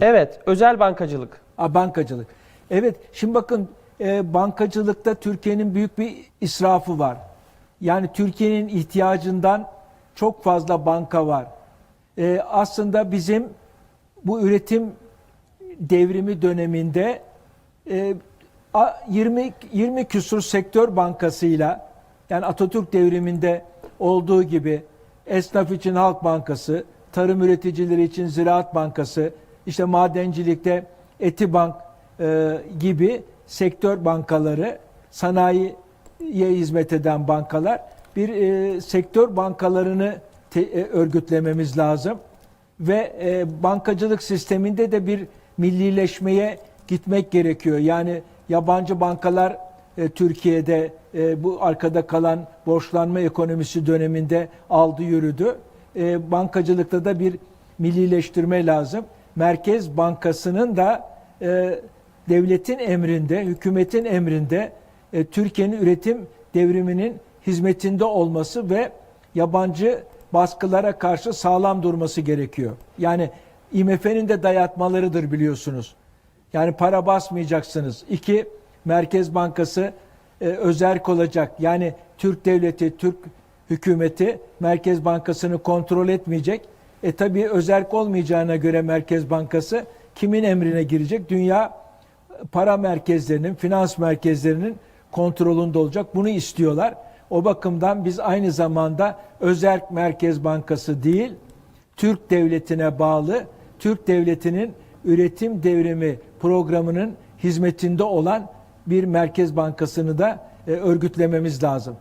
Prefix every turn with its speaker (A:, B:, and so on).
A: Evet, özel bankacılık.
B: Ha, bankacılık. Evet, şimdi bakın e, bankacılıkta Türkiye'nin büyük bir israfı var. Yani Türkiye'nin ihtiyacından çok fazla banka var. E, aslında bizim bu üretim devrimi döneminde e, a- 20 20 küsur sektör bankasıyla yani Atatürk devriminde olduğu gibi esnaf için Halk Bankası, tarım üreticileri için Ziraat Bankası, işte madencilikte Etibank e, gibi sektör bankaları, sanayiye hizmet eden bankalar bir e, sektör bankalarını te- e, örgütlememiz lazım ve e, bankacılık sisteminde de bir millileşmeye gitmek gerekiyor. Yani yabancı bankalar e, Türkiye'de e, bu arkada kalan borçlanma ekonomisi döneminde aldı yürüdü. E, bankacılıkta da bir millileştirme lazım. Merkez Bankası'nın da e, devletin emrinde, hükümetin emrinde e, Türkiye'nin üretim devriminin hizmetinde olması ve yabancı baskılara karşı sağlam durması gerekiyor. Yani IMF'nin de dayatmalarıdır biliyorsunuz. Yani para basmayacaksınız. İki, Merkez Bankası e, özerk olacak. Yani Türk devleti, Türk hükümeti Merkez Bankası'nı kontrol etmeyecek. E tabii özerk olmayacağına göre Merkez Bankası kimin emrine girecek? Dünya para merkezlerinin, finans merkezlerinin kontrolünde olacak. Bunu istiyorlar. O bakımdan biz aynı zamanda özerk Merkez Bankası değil, Türk devletine bağlı, Türk devletinin üretim devrimi programının hizmetinde olan bir Merkez Bankası'nı da e, örgütlememiz lazım.